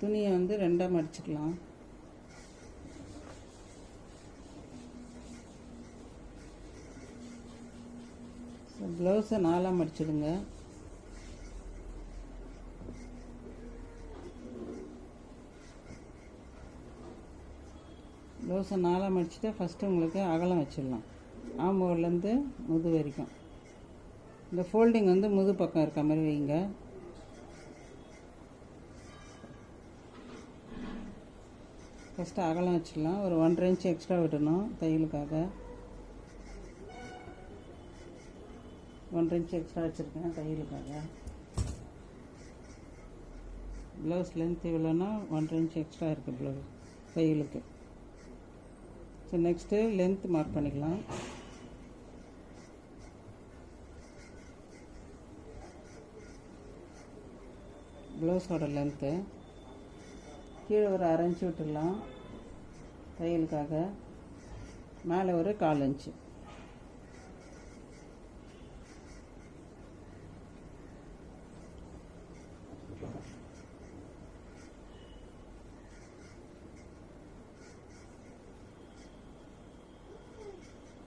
துணியை வந்து ரெண்டாக மடிச்சுக்கலாம் ப்ளவுஸை நாலாக மடிச்சிடுங்க ப்ளவுஸை நாலாக மடிச்சுட்டு ஃபஸ்ட்டு உங்களுக்கு அகலம் வச்சிடலாம். ஆம்போர்லேருந்து முது வரைக்கும். இந்த ஃபோல்டிங் வந்து முது பக்கம் இருக்க மாதிரி வைங்க. ஃபஸ்ட்டு அகலம் வச்சிடலாம். ஒரு ஒன்றரை இன்ச் எக்ஸ்ட்ரா விடணும் தையலுக்காக. ஒன்றரை இன்ச் எக்ஸ்ட்ரா வச்சுருக்கேன் தையலுக்காக. ப்ளவுஸ் லென்த் இவ்வளோன்னா ஒன்றரை இன்ச் எக்ஸ்ட்ரா இருக்குது ப்ளவுஸ் தையலுக்கு. ஸோ நெக்ஸ்ட்டு லென்த் மார்க் பண்ணிக்கலாம். ப்ளவுஸோட லென்த்து கீழே ஒரு அரைஞ்சி விட்டுடலாம் தையலுக்காக. மேலே ஒரு கால் இன்ச்சு.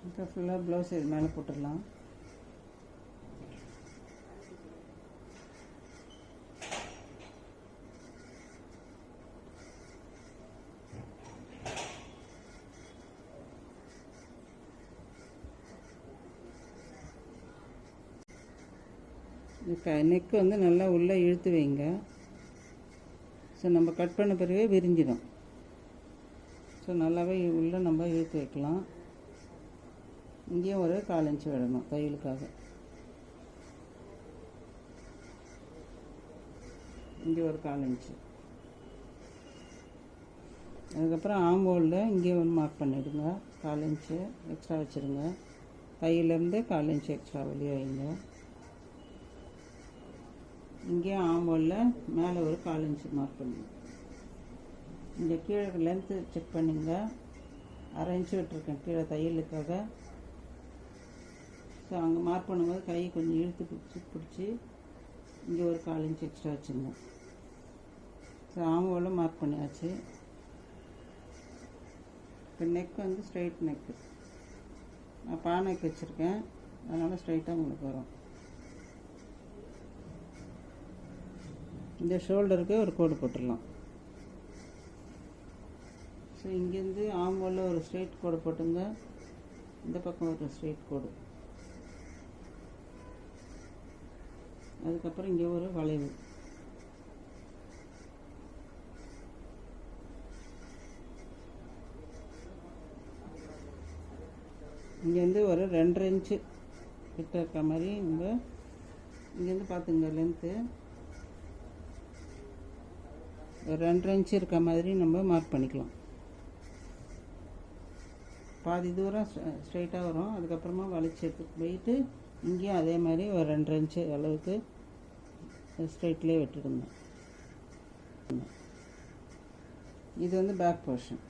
இப்போ ஃபுல்லாக ப்ளவுஸ் இது மேலே போட்டுடலாம். நெக்கு வந்து நல்லா உள்ளே இழுத்து வைங்க. ஸோ நம்ம கட் பண்ண பிறகு விரிஞ்சிடும். ஸோ நல்லாவே உள்ளே நம்ம இழுத்து வைக்கலாம். இங்கேயும் ஒரு கால் இன்ச்சு விடணும் தையலுக்காக. இங்கே ஒரு கால் இன்ச்சு அதுக்கப்புறம் ஆம்போலில் இங்கே ஒன்று மார்க் பண்ணிவிடுங்க கால் இன்ச்சு எக்ஸ்ட்ரா வச்சுருங்க. தையிலேருந்து கால் இன்ச்சு எக்ஸ்ட்ரா வெளியே வைங்க. இங்கேயும் ஆம்போலில் மேலே ஒரு கால் இன்ச்சு மார்க் பண்ணுங்க. இங்கே கீழே லென்த்து செக் பண்ணுங்க. அரை இன்ச்சு விட்டுருக்கேன் கீழே தையலுக்காக. ஸோ அங்கே மார்க் பண்ணும்போது கை கொஞ்சம் இழுத்து பிடிச்சி பிடிச்சி இங்கே ஒரு கால் இன்ச்சு எக்ஸ்ட்ரா வச்சுருங்க ஸோ ஆம்போவில் மார்க் பண்ணியாச்சு. இப்போ நெக் வந்து ஸ்ட்ரைட் நெக்கு நான் பா நெக் வச்சுருக்கேன். அதனால் ஸ்ட்ரைட்டாக உங்களுக்கு வரும். இந்த ஷோல்டருக்கு ஒரு கோடு போட்டுடலாம். ஸோ இங்கேருந்து ஆம்போலில் ஒரு ஸ்ட்ரெயிட் கோடு போட்டுங்க. இந்த பக்கம் ஒரு ஸ்ட்ரெயிட் கோடு. அதுக்கப்புறம் இங்கே ஒரு வளைவு. இங்கேருந்து ஒரு ரெண்டரை இன்ச்சு கிட்ட இருக்க மாதிரி இங்கே இங்கேருந்து பார்த்துங்க லென்த்து ஒரு ரெண்டரை இன்ச்சு இருக்க மாதிரி நம்ம மார்க் பண்ணிக்கலாம். பாதி தூரம் ஸ்ட்ரைட்டாக வரும். அதுக்கப்புறமா வளைச்சி எடுத்துட்டு போயிட்டு இங்கேயும் அதே மாதிரி ஒரு ரெண்டரை இன்ச்சு அளவுக்கு ஸ்ட்ரைட்லேயே விட்டுடுங்க இது வந்து பேக் போர்ஷன்